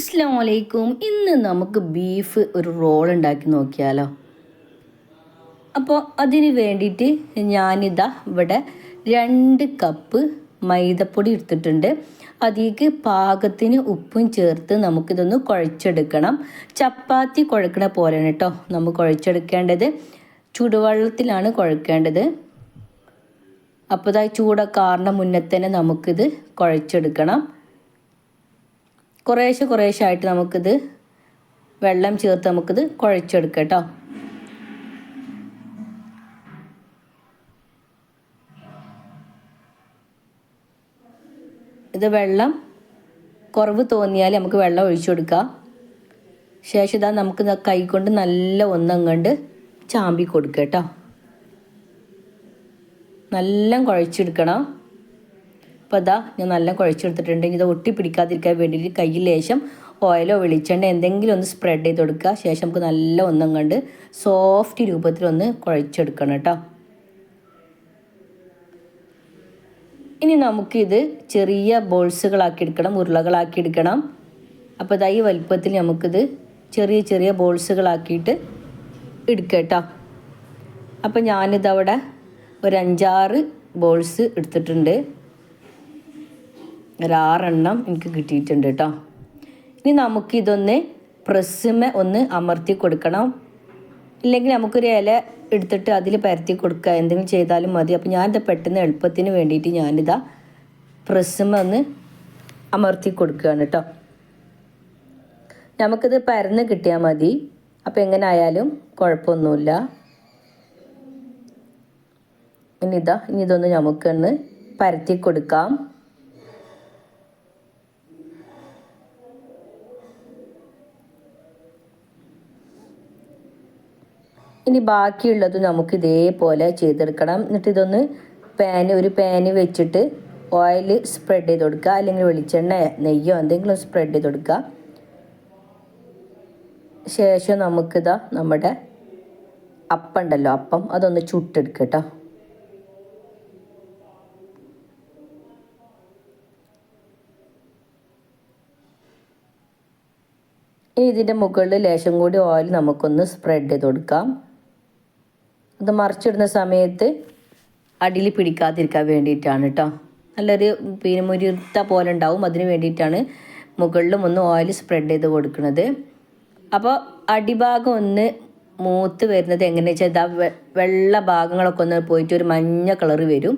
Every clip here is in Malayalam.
അസ്സാം വലൈക്കും ഇന്ന് നമുക്ക് ബീഫ് ഒരു റോൾ ഉണ്ടാക്കി നോക്കിയാലോ. അപ്പോൾ അതിന് വേണ്ടിയിട്ട് ഞാനിതാ ഇവിടെ രണ്ട് കപ്പ് മൈദപ്പൊടി എടുത്തിട്ടുണ്ട്. അതിലേക്ക് പാകത്തിന് ഉപ്പും ചേർത്ത് നമുക്കിതൊന്ന് കുഴച്ചെടുക്കണം. ചപ്പാത്തി കുഴക്കണ പോലെയാണ് കേട്ടോ നമുക്ക് കുഴച്ചെടുക്കേണ്ടത്. ചൂടുവെള്ളത്തിലാണ് കുഴക്കേണ്ടത്. അപ്പോൾ ഇതാ ചൂടൊക്കെ ആറിന് മുന്നേ തന്നെ നമുക്കിത് കുഴച്ചെടുക്കണം. കുറേശ്ശെ കുറേശ്ശെ ആയിട്ട് നമുക്കിത് വെള്ളം ചേർത്ത് നമുക്കിത് കുഴച്ചെടുക്കാം കേട്ടോ. ഇത് വെള്ളം കുറവ് തോന്നിയാൽ നമുക്ക് വെള്ളം ഒഴിച്ചു കൊടുക്കാം. ശേഷം ഇതാ നമുക്ക് കൈകൊണ്ട് നല്ല ഒന്നങ്ങണ്ട് ചാമ്പി കൊടുക്കുക കേട്ടോ. നല്ല കുഴച്ചെടുക്കണം. അപ്പോൾ അതാ ഞാൻ നല്ല കുഴച്ചെടുത്തിട്ടുണ്ടെങ്കിൽ ഇത് ഒട്ടി പിടിക്കാതിരിക്കാൻ വേണ്ടിയിട്ട് കയ്യിൽ ലേശം ഓയിലോ വെളിച്ചെണ്ണ എന്തെങ്കിലും ഒന്ന് സ്പ്രെഡ് ചെയ്ത് കൊടുക്കുക. ശേഷം നമുക്ക് നല്ല ഒന്നും കണ്ട് സോഫ്റ്റ് രൂപത്തിലൊന്ന് കുഴച്ചെടുക്കണം കേട്ടോ. ഇനി നമുക്കിത് ചെറിയ ബോൾസുകളാക്കി എടുക്കണം ഉരുളകളാക്കി എടുക്കണം. അപ്പോൾ ഇതായി വലുപ്പത്തിൽ നമുക്കിത് ചെറിയ ചെറിയ ബോൾസുകളാക്കിയിട്ട് എടുക്കുക കേട്ടോ. അപ്പോൾ ഞാനിതവിടെ ഒരു അഞ്ചാറ് ബോൾസ് എടുത്തിട്ടുണ്ട്. ഒരാറെണ്ണം എനിക്ക് കിട്ടിയിട്ടുണ്ട് കേട്ടോ ഇനി നമുക്കിതൊന്ന് പ്രസ്സുമേ ഒന്ന് അമർത്തി കൊടുക്കണം. ഇല്ലെങ്കിൽ നമുക്കൊരു ഇല എടുത്തിട്ട് അതിൽ പരത്തി കൊടുക്കുക. എന്തെങ്കിലും ചെയ്താലും മതി. അപ്പോൾ ഞാനിത് പെട്ടെന്ന് എളുപ്പത്തിന് വേണ്ടിയിട്ട് ഞാനിതാ പ്രസ്സുമ ഒന്ന് അമർത്തി കൊടുക്കുകയാണ് കേട്ടോ നമുക്കിത് പരന്ന് കിട്ടിയാൽ മതി. അപ്പോൾ എങ്ങനെ ആയാലും കുഴപ്പമൊന്നുമില്ല. ഇനി ഇതാ ഇനി ഇതൊന്ന് നമുക്കൊന്ന് പരത്തി കൊടുക്കാം. ഇനി ബാക്കിയുള്ളത് നമുക്ക് ഇതേപോലെ ചെയ്തെടുക്കണം. എന്നിട്ട് ഇതൊന്ന് പാന് ഒരു പാന് വെച്ചിട്ട് ഓയിൽ സ്പ്രെഡ് ചെയ്ത് കൊടുക്കുക. അല്ലെങ്കിൽ വെളിച്ചെണ്ണ നെയ്യോ എന്തെങ്കിലും സ്പ്രെഡ് ചെയ്ത് കൊടുക്കുക. ശേഷം നമുക്കിതാ നമ്മുടെ അപ്പം ഉണ്ടല്ലോ. അപ്പം അതൊന്ന് ചുട്ടെടുക്കുക കേട്ടോ. ഇനി ഇതിന്റെ മുകളിൽ ലേശം കൂടി ഓയിൽ നമുക്കൊന്ന് സ്പ്രെഡ് ചെയ്ത് കൊടുക്കാം. അത് മറിച്ചിടുന്ന സമയത്ത് അടിയിൽ പിടിക്കാതിരിക്കാൻ വേണ്ടിയിട്ടാണ് കേട്ടോ നല്ലൊരു പിന്നെ മുരുത്ത പോലെ ഉണ്ടാവും. അതിന് വേണ്ടിയിട്ടാണ് മുകളിലും ഒന്ന് ഓയിൽ സ്പ്രെഡ് ചെയ്ത് കൊടുക്കുന്നത്. അപ്പോൾ അടിഭാഗം ഒന്ന് മൂത്ത് വരുന്നത് എങ്ങനെയാണെന്ന് വെച്ചാൽ ഇതാ വെള്ള ഭാഗങ്ങളൊക്കെ ഒന്ന് പോയിട്ട് ഒരു മഞ്ഞ കളർ വരും.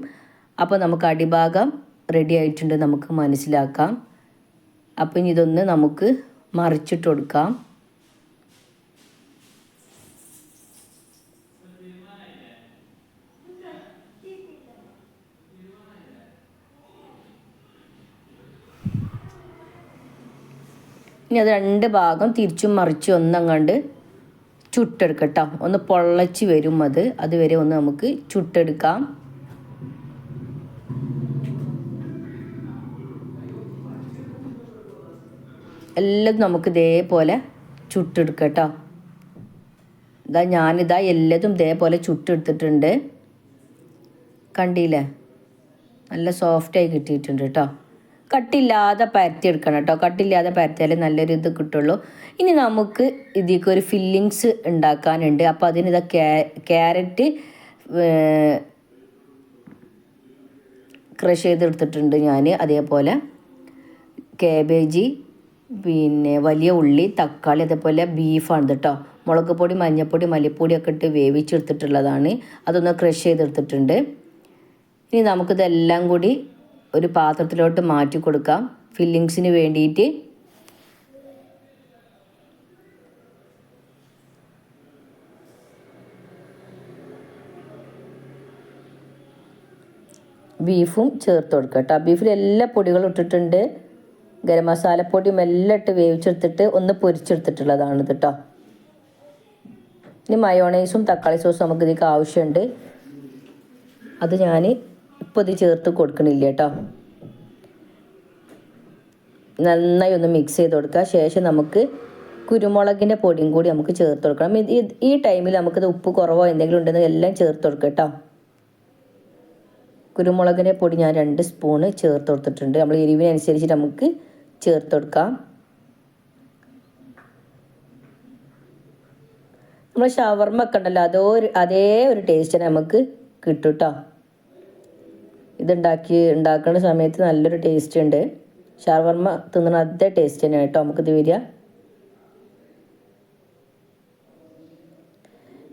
അപ്പോൾ നമുക്ക് അടിഭാഗം റെഡി ആയിട്ടുണ്ട്. നമുക്ക് മനസ്സിലാക്കാം. അപ്പം ഇനി ഇതൊന്ന് നമുക്ക് മറിച്ചിട്ട് കൊടുക്കാം. ഇനി അത് രണ്ട് ഭാഗം തിരിച്ചും മറിച്ചും ഒന്നങ്ങാണ്ട് ചുട്ടെടുക്കട്ടോ. ഒന്ന് പൊള്ളച്ച് വരും അത്. അതുവരെ ഒന്ന് നമുക്ക് ചുട്ടെടുക്കാം. എല്ലാം നമുക്ക് ഇതേപോലെ ചുട്ടെടുക്കട്ടോ. ഇതാ ഞാനിതാ എല്ലതും ഇതേപോലെ ചുട്ടെടുത്തിട്ടുണ്ട്. കണ്ടില്ലേ? നല്ല സോഫ്റ്റായി കിട്ടിയിട്ടുണ്ട് കേട്ടോ. കട്ടില്ലാതെ പരത്തിയെടുക്കണം കേട്ടോ. കട്ടില്ലാതെ പരത്തിയാലേ നല്ലൊരു ഇത് കിട്ടുള്ളൂ. ഇനി നമുക്ക് ഇതിലേക്ക് ഒരു ഫില്ലിങ്സ് ഉണ്ടാക്കാനുണ്ട്. അപ്പോൾ അതിന് ഇതാ ക്യാരറ്റ് ക്രഷ് ചെയ്തെടുത്തിട്ടുണ്ട് ഞാൻ അതേപോലെ കാബേജ് പിന്നെ വലിയ ഉള്ളി തക്കാളി അതേപോലെ ബീഫാണ് കേട്ടോ മുളക് പൊടി മഞ്ഞൾപ്പൊടി മല്ലിപ്പൊടി ഒക്കെ ഇട്ട് വേവിച്ചെടുത്തിട്ടുള്ളതാണ്. അതൊന്ന് ക്രഷ് ചെയ്തെടുത്തിട്ടുണ്ട്. ഇനി നമുക്കിതെല്ലാം കൂടി ഒരു പാത്രത്തിലോട്ട് മാറ്റി കൊടുക്കാം. ഫില്ലിങ്സിന് വേണ്ടിയിട്ട്. ബീഫും ചേർത്ത് കൊടുക്കുക കേട്ടോ. ബീഫിൽ എല്ലാ പൊടികളും ഇട്ടിട്ടുണ്ട്. ഗരം മസാലപ്പൊടിയും എല്ലാം ഇട്ട് വേവിച്ചെടുത്തിട്ട് ഒന്ന് പൊരിച്ചെടുത്തിട്ടുള്ളതാണ് കേട്ടോ. ഇനി മയോണൈസും തക്കാളി സോസും നമുക്ക് ഇതിലേക്ക് ആവശ്യമുണ്ട്. അത് ഞാൻ ഇപ്പോൾ ഇത് ചേർത്ത് കൊടുക്കണില്ല കേട്ടോ. നന്നായി ഒന്ന് മിക്സ് ചെയ്ത് കൊടുക്കുക. ശേഷം നമുക്ക് കുരുമുളകിന്റെ പൊടിയും കൂടി നമുക്ക് ചേർത്ത് കൊടുക്കണം. ഈ ടൈമിൽ നമുക്കിത് ഉപ്പ് കുറവോ എന്തെങ്കിലും ഉണ്ടെന്ന് എല്ലാം ചേർത്ത് കൊടുക്കുക കേട്ടോ. കുരുമുളകിന്റെ പൊടി ഞാൻ രണ്ട് സ്പൂണ് ചേർത്ത് കൊടുത്തിട്ടുണ്ട്. നമ്മൾ എരിവിനനുസരിച്ച് നമുക്ക് ചേർത്ത് കൊടുക്കാം. നമ്മൾ ഷവർമ്മ ഒക്കെ ഉണ്ടല്ലോ അതോ അതേ ഒരു ടേസ്റ്റ് നമുക്ക് കിട്ടും കേട്ടോ. ഇതുണ്ടാക്കി ഉണ്ടാക്കുന്ന സമയത്ത് നല്ലൊരു ടേസ്റ്റ് ഉണ്ട്. ഷവർമ്മ തിന്നണ അതേ ടേസ്റ്റ് തന്നെയാണ് കേട്ടോ നമുക്കിത് വരിക.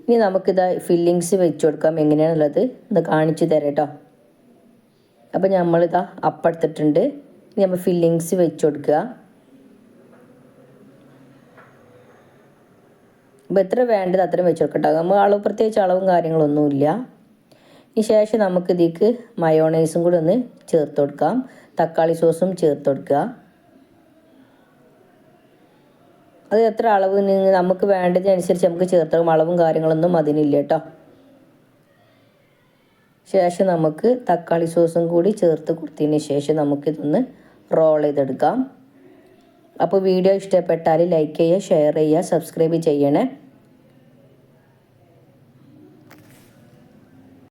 ഇനി നമുക്കിത് ഫില്ലിങ്സ് വെച്ച് കൊടുക്കാം. എങ്ങനെയാണുള്ളത്? ഒന്ന് കാണിച്ചു തരാം കേട്ടോ. അപ്പോൾ നമ്മളിതാ അപ്പെടുത്തിട്ടുണ്ട്. ഇനി നമ്മൾ ഫില്ലിങ്സ് വെച്ച് കൊടുക്കുക. അപ്പോൾ എത്ര വേണ്ടത് അത്രയും വെച്ച് കൊടുക്കട്ടോ. നമ്മൾ അളവ് പ്രത്യേകിച്ച് അളവും കാര്യങ്ങളൊന്നുമില്ല. ശേഷം നമുക്ക് ഇതിലേക്ക് മയോണൈസും കൂടി ഒന്ന് ചേർത്ത് കൊടുക്കാം. തക്കാളി സോസും ചേർത്ത് കൊടുക്കുക. അത് എത്ര അളവ് നമുക്ക് വേണ്ടതിനനുസരിച്ച് നമുക്ക് ചേർത്ത് അളവും കാര്യങ്ങളൊന്നും അതിനില്ല കേട്ടോ. ശേഷം നമുക്ക് തക്കാളി സോസും കൂടി ചേർത്ത് കൊടുത്തതിന് ശേഷം നമുക്കിതൊന്ന് റോൾ ചെയ്തെടുക്കാം. അപ്പോൾ വീഡിയോ ഇഷ്ടപ്പെട്ടാൽ ലൈക്ക് ചെയ്യുക ഷെയർ ചെയ്യുക സബ്സ്ക്രൈബ് ചെയ്യണേ.